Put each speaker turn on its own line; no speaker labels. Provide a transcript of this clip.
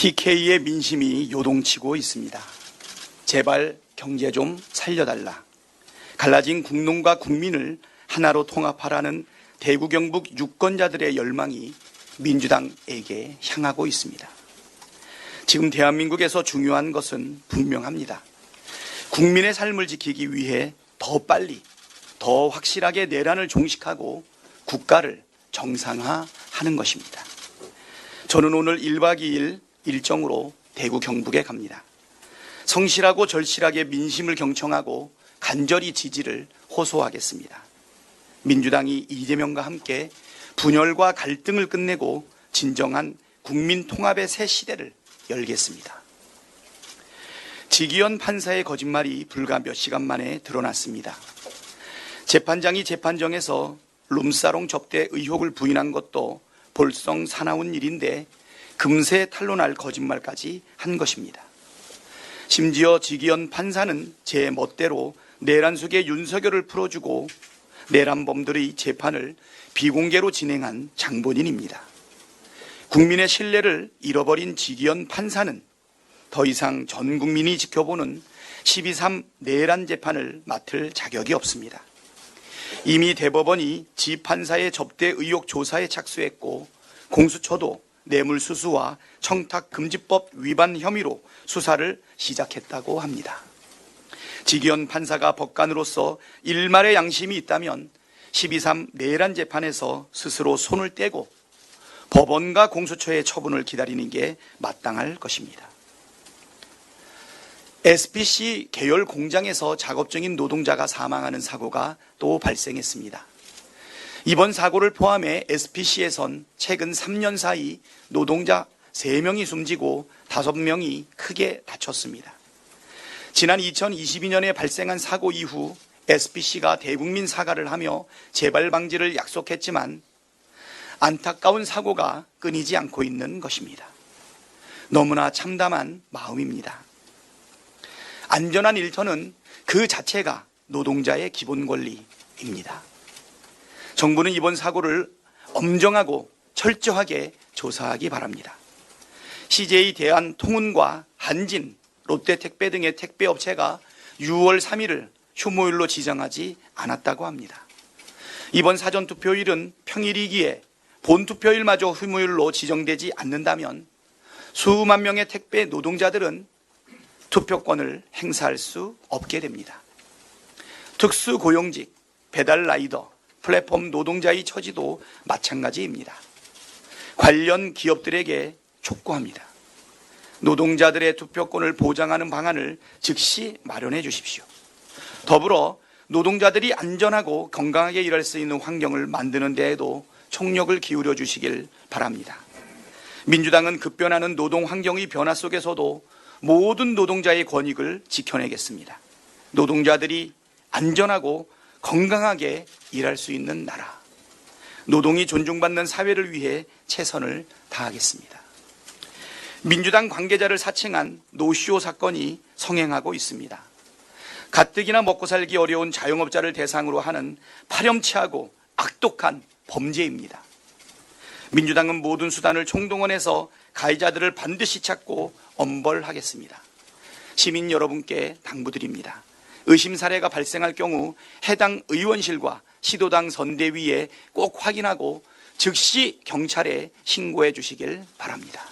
TK의 민심이 요동치고 있습니다. 제발 경제 좀 살려달라. 갈라진 국농과 국민을 하나로 통합하라는 대구 경북 유권자들의 열망이 민주당에게 향하고 있습니다. 지금 대한민국에서 중요한 것은 분명합니다. 국민의 삶을 지키기 위해 더 빨리, 더 확실하게 내란을 종식하고 국가를 정상화하는 것입니다. 저는 오늘 1박 2일 일정으로 대구 경북에 갑니다. 성실하고 절실하게 민심을 경청하고 간절히 지지를 호소하겠습니다. 민주당이 이재명과 함께 분열과 갈등을 끝내고 진정한 국민 통합의 새 시대를 열겠습니다. 지기현 판사의 거짓말이 불과 몇 시간 만에 드러났습니다. 재판장이 재판정에서 룸사롱 접대 의혹을 부인한 것도 볼성 사나운 일인데 금세 탄로날 거짓말까지 한 것입니다. 심지어 지기현 판사는 제 멋대로 내란 속의 윤석열을 풀어주고 내란범들의 재판을 비공개로 진행한 장본인입니다. 국민의 신뢰를 잃어버린 지기현 판사는 더 이상 전 국민이 지켜보는 12.3 내란 재판을 맡을 자격이 없습니다. 이미 대법원이 지 판사의 접대 의혹 조사에 착수했고 공수처도 뇌물수수와 청탁금지법 위반 혐의로 수사를 시작했다고 합니다. 지기현 판사가 법관으로서 일말의 양심이 있다면 12.3 내란 재판에서 스스로 손을 떼고 법원과 공수처의 처분을 기다리는 게 마땅할 것입니다. SPC 계열 공장에서 작업 중인 노동자가 사망하는 사고가 또 발생했습니다. 이번 사고를 포함해 SPC에선 최근 3년 사이 노동자 3명이 숨지고 5명이 크게 다쳤습니다. 지난 2022년에 발생한 사고 이후 SPC가 대국민 사과를 하며 재발 방지를 약속했지만 안타까운 사고가 끊이지 않고 있는 것입니다. 너무나 참담한 마음입니다. 안전한 일터는 그 자체가 노동자의 기본 권리입니다. 정부는 이번 사고를 엄정하고 철저하게 조사하기 바랍니다. CJ 대한 통운과 한진, 롯데 택배 등의 택배 업체가 6월 3일을 휴무일로 지정하지 않았다고 합니다. 이번 사전 투표일은 평일이기에 본 투표일마저 휴무일로 지정되지 않는다면 수만 명의 택배 노동자들은 투표권을 행사할 수 없게 됩니다. 특수 고용직, 배달 라이더, 플랫폼 노동자의 처지도 마찬가지입니다. 관련 기업들에게 촉구합니다. 노동자들의 투표권을 보장하는 방안을 즉시 마련해 주십시오. 더불어 노동자들이 안전하고 건강하게 일할 수 있는 환경을 만드는 데에도 총력을 기울여 주시길 바랍니다. 민주당은 급변하는 노동 환경의 변화 속에서도 모든 노동자의 권익을 지켜내겠습니다. 노동자들이 안전하고 건강하게 일할 수 있는 나라. 노동이 존중받는 사회를 위해 최선을 다하겠습니다. 민주당 관계자를 사칭한 노쇼 사건이 성행하고 있습니다. 가뜩이나 먹고 살기 어려운 자영업자를 대상으로 하는 파렴치하고 악독한 범죄입니다. 민주당은 모든 수단을 총동원해서 가해자들을 반드시 찾고 엄벌하겠습니다. 시민 여러분께 당부드립니다. 의심 사례가 발생할 경우 해당 의원실과 시도당 선대위에 꼭 확인하고 즉시 경찰에 신고해 주시길 바랍니다.